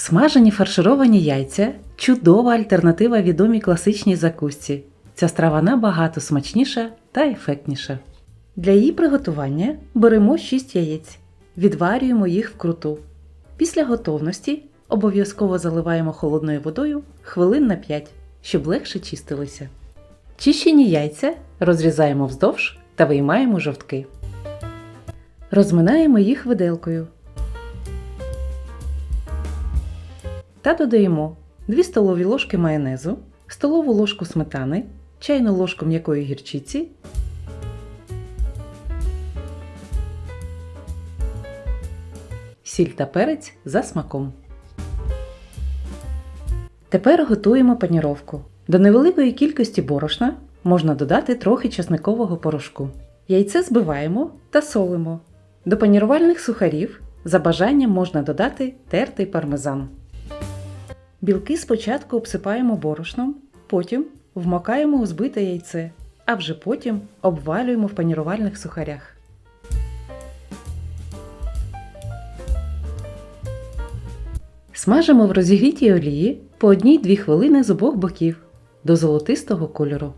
Смажені фаршировані яйця чудова альтернатива відомій класичній закусці. Ця страва набагато смачніша та ефектніша. Для її приготування беремо 6 яєць, відварюємо їх вкруту. Після готовності обов'язково заливаємо холодною водою хвилин на 5, щоб легше чистилися. Чищені яйця розрізаємо вздовж та виймаємо жовтки. Розминаємо їх виделкою. Та додаємо 2 столові ложки майонезу, столову ложку сметани, чайну ложку м'якої гірчиці, сіль та перець за смаком. Тепер готуємо паніровку. До невеликої кількості борошна можна додати трохи часникового порошку. Яйце збиваємо та солимо. До панірувальних сухарів за бажанням можна додати тертий пармезан. Білки спочатку обсипаємо борошном, потім вмокаємо у збите яйце, а вже потім обвалюємо в панірувальних сухарях. Смажимо в розігрітій олії по 1-2 хвилини з обох боків до золотистого кольору.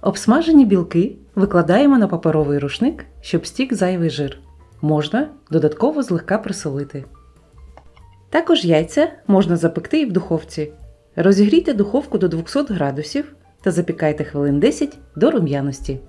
Обсмажені білки викладаємо на паперовий рушник, щоб стік зайвий жир. Можна додатково злегка присолити. Також яйця можна запекти і в духовці. Розігрійте духовку до 200 градусів та запікайте хвилин 10 до рум'яності.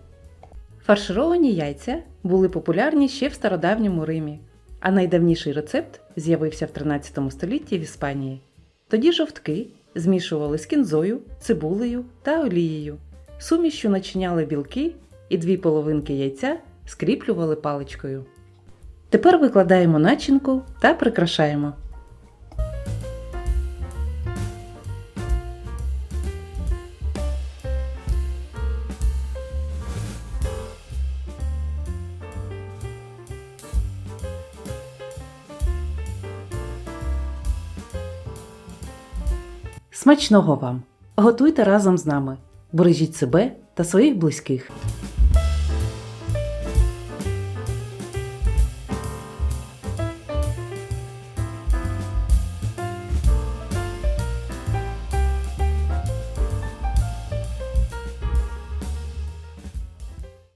Фаршировані яйця були популярні ще в стародавньому Римі, а найдавніший рецепт з'явився в 13 столітті в Іспанії. Тоді жовтки змішували з кінзою, цибулею та олією. Сумішю начиняли білки і дві половинки яйця скріплювали паличкою. Тепер викладаємо начинку та прикрашаємо. Смачного вам! Готуйте разом з нами. Бережіть себе та своїх близьких.